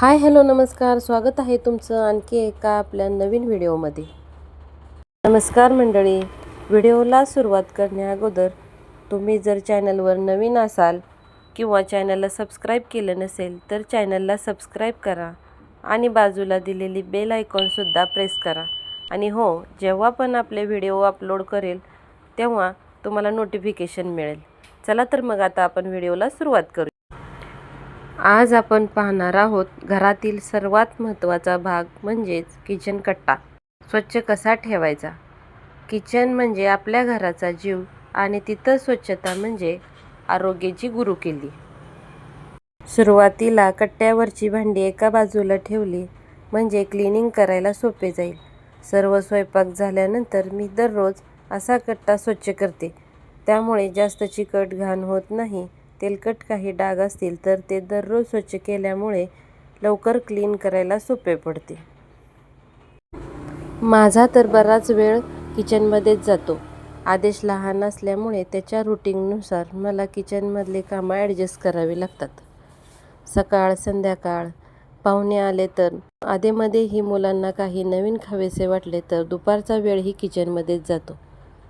Hi hello नमस्कार. स्वागत आहे तुमचं आणखी एका आपल्या नवीन व्हिडिओमध्ये. नमस्कार मंडळी. व्हिडिओला सुरुवात करण्याअगोदर तुम्ही जर चॅनलवर नवीन असाल किंवा चॅनलला सबस्क्राईब केलं नसेल तर चॅनलला सबस्क्राईब करा आणि बाजूला दिलेली बेल आयकॉनसुद्धा प्रेस करा. आणि हो जेव्हा पण आपले व्हिडिओ अपलोड करेल तेव्हा तुम्हाला नोटिफिकेशन मिळेल. चला तर मग आता आपण व्हिडिओला सुरुवात करू. आज आपण पाहणार आहोत घरातील सर्वात महत्त्वाचा भाग म्हणजेच किचन कट्टा. स्वच्छ कसा ठेवायचा? किचन म्हणजे आपल्या घराचा जीव आणि तिथं स्वच्छता म्हणजे आरोग्याची गुरुकिल्ली. सुरुवातीला कट्ट्यावरची भांडी एका बाजूला ठेवली म्हणजे क्लिनिंग करायला सोपे जाईल. सर्व स्वयंपाक झाल्यानंतर मी दररोज असा कट्टा स्वच्छ करते. त्यामुळे जास्त चिकट घाण होत नाही. तेलकट काही डाग असतील तर ते दररोज स्वच्छ केल्यामुळे लवकर क्लीन करायला सोपे पडते. माझा तर बराच वेळ किचनमध्येच जातो. आदेश लहान असल्यामुळे त्याच्या रुटीननुसार मला किचनमधले कामं ॲडजस्ट करावी लागतात. सकाळ संध्याकाळ पाहुणे आले तर आधेमध्येही मुलांना काही नवीन खावेसे वाटले तर दुपारचा वेळही किचनमध्येच जातो.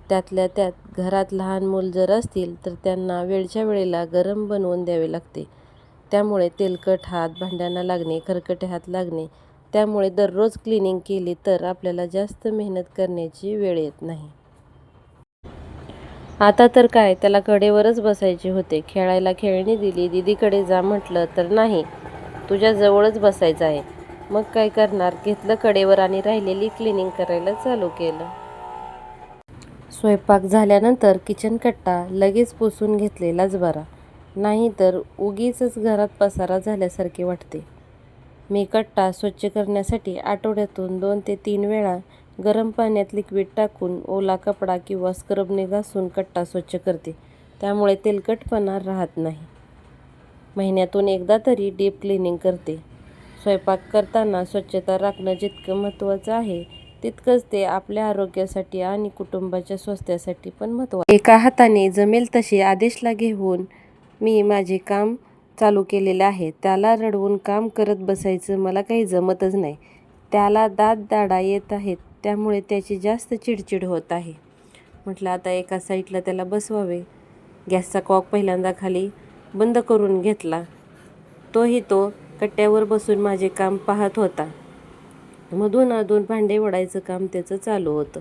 त्यातल्या त्यात घरात लहान मूल जर असतील तर त्यांना वेळच्या वेळेला गरम बनवून द्यावे लागते. त्यामुळे तेलकट हात भांड्यांना लागणे खरकटे हात लागणे त्यामुळे दररोज क्लिनिंग केली तर आपल्याला जास्त मेहनत करण्याची वेळ येत नाही. आता तर काय त्याला कडेवरच बसायचे होते. खेळायला खेळणी दिली दीदीकडे जा म्हटलं तर नाही तुझ्या जवळच बसायचं आहे. मग काय करणार? घेतलं कडेवर आणि राहिलेली क्लिनिंग करायला चालू केलं. स्वयंपाक झाल्यानंतर किचन कट्टा लगेच पुसून घेतलेलाच बरा. नाही तर उगीचच घरात पसारा झाल्यासारखे वाटते. मी कट्टा स्वच्छ करण्यासाठी आठवड्यातून दोन ते तीन वेळा गरम पाण्यात लिक्विड टाकून ओला कपडा किंवा स्क्रबने घासून कट्टा स्वच्छ करते. त्यामुळे तेलकटपणा राहत नाही. महिन्यातून एकदा तरी डीप क्लिनिंग करते. स्वयंपाक करताना स्वच्छता राखणं जितकं महत्त्वाचं आहे तितकंच ते आपल्या आरोग्यासाठी आणि कुटुंबाच्या स्वास्थ्यासाठी पण महत्त्वाचं एका हाताने जमेल तसे आदेशला घेऊन मी माझे काम चालू केलेले आहे. त्याला रडवून काम करत बसायचं मला काही जमतच नाही. त्याला दात दाडा येत आहेत त्यामुळे त्याची जास्त चिडचिड होत आहे. म्हटलं आता एका साईडला त्याला बसवावे. गॅसचा कॉक पहिल्यांदा खाली बंद करून घेतला. तोही तो कट्ट्यावर बसून माझे काम पाहत होता. मधून अधून भांडे वडायचं काम त्याचं चालू होतं.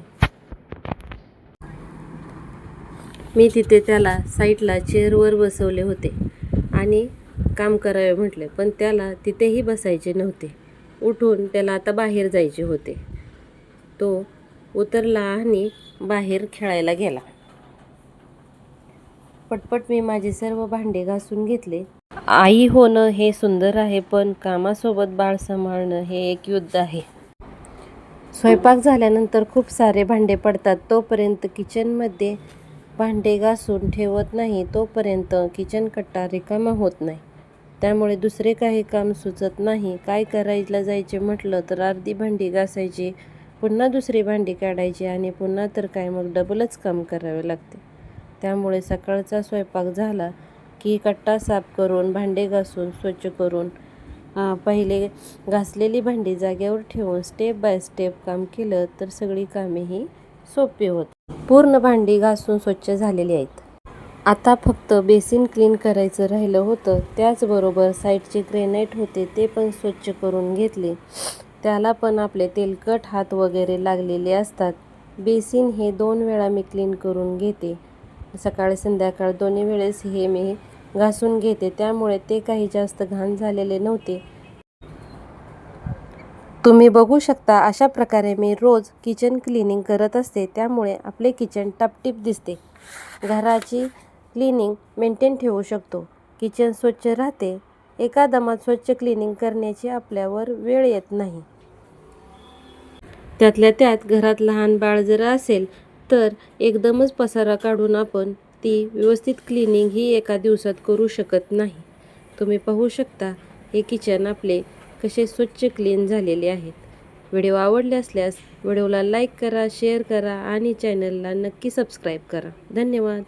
मी तिथे त्याला साईडला चेअरवर बसवले होते आणि काम करावे म्हटले पण त्याला तिथेही बसायचे नव्हते. उठून त्याला आता बाहेर जायचे होते. तो उतरला आणि बाहेर खेळायला गेला. पटपट मी माझे सर्व भांडे घासून घेतले. आई होणं हे सुंदर आहे पण कामासोबत बाळ सांभाळणं हे एक युद्ध आहे. स्वयंपाक झाल्यानंतर खूप सारे भांडे पडतात. तोपर्यंत किचनमध्ये भांडे घासून ठेवत नाही. तोपर्यंत किचन कट्टा रिकामा होत नाही. त्यामुळे दुसरे काही काम सुचत नाही. काय करायला जायचे म्हटलं तर अर्धी भांडी घासायची पुन्हा दुसरी भांडी काढायची आणि पुन्हा तर काय मग डबलच काम करावे लागते. त्यामुळे सकाळचा स्वयंपाक झाला की कट्टा साफ करून भांडे घासून स्वच्छ करून पहिले घासलेली भांडी जागेवर ठेवून स्टेप बाय स्टेप काम केलं तर सगळी कामेही सोपी होत पूर्ण भांडी घासून स्वच्छ झालेली आहेत. आता फक्त बेसिन क्लीन करायचं राहिलं होतं. त्याचबरोबर साईडचे ग्रेनाईट होते ते पण स्वच्छ करून घेतले. त्याला पण आपले तेलकट हात वगैरे लागलेले असतात. बेसिन हे दोन वेळा मी क्लीन करून घेते. सकाळी संध्याकाळ दोन्ही वेळेस हे मी घासून घेते. त्यामुळे ते काही जास्त घाण झालेले नव्हते. तुम्ही बघू शकता अशा प्रकारे मी रोज किचन क्लिनिंग करत असते. त्यामुळे आपले किचन टपटीप दिसते. घराची क्लिनिंग मेंटेन ठेवू शकतो. किचन स्वच्छ राहते. एका दमात स्वच्छ क्लिनिंग करण्याची आपल्यावर वेळ येत नाही. त्यातल्या त्यात घरात लहान बाळ जर असेल तर एकदमच पसारा काढून आपण ती व्यवस्थित क्लिनिंग ही एका दिवसात करू शकत नाही. तुम्ही पाहू शकता हे किचन आपले कसे स्वच्छ क्लीन झालेले आहेत. व्हिडिओ आवडले असल्यास व्हिडिओला लाईक करा शेअर करा आणि चॅनलला नक्की सबस्क्राईब करा. धन्यवाद.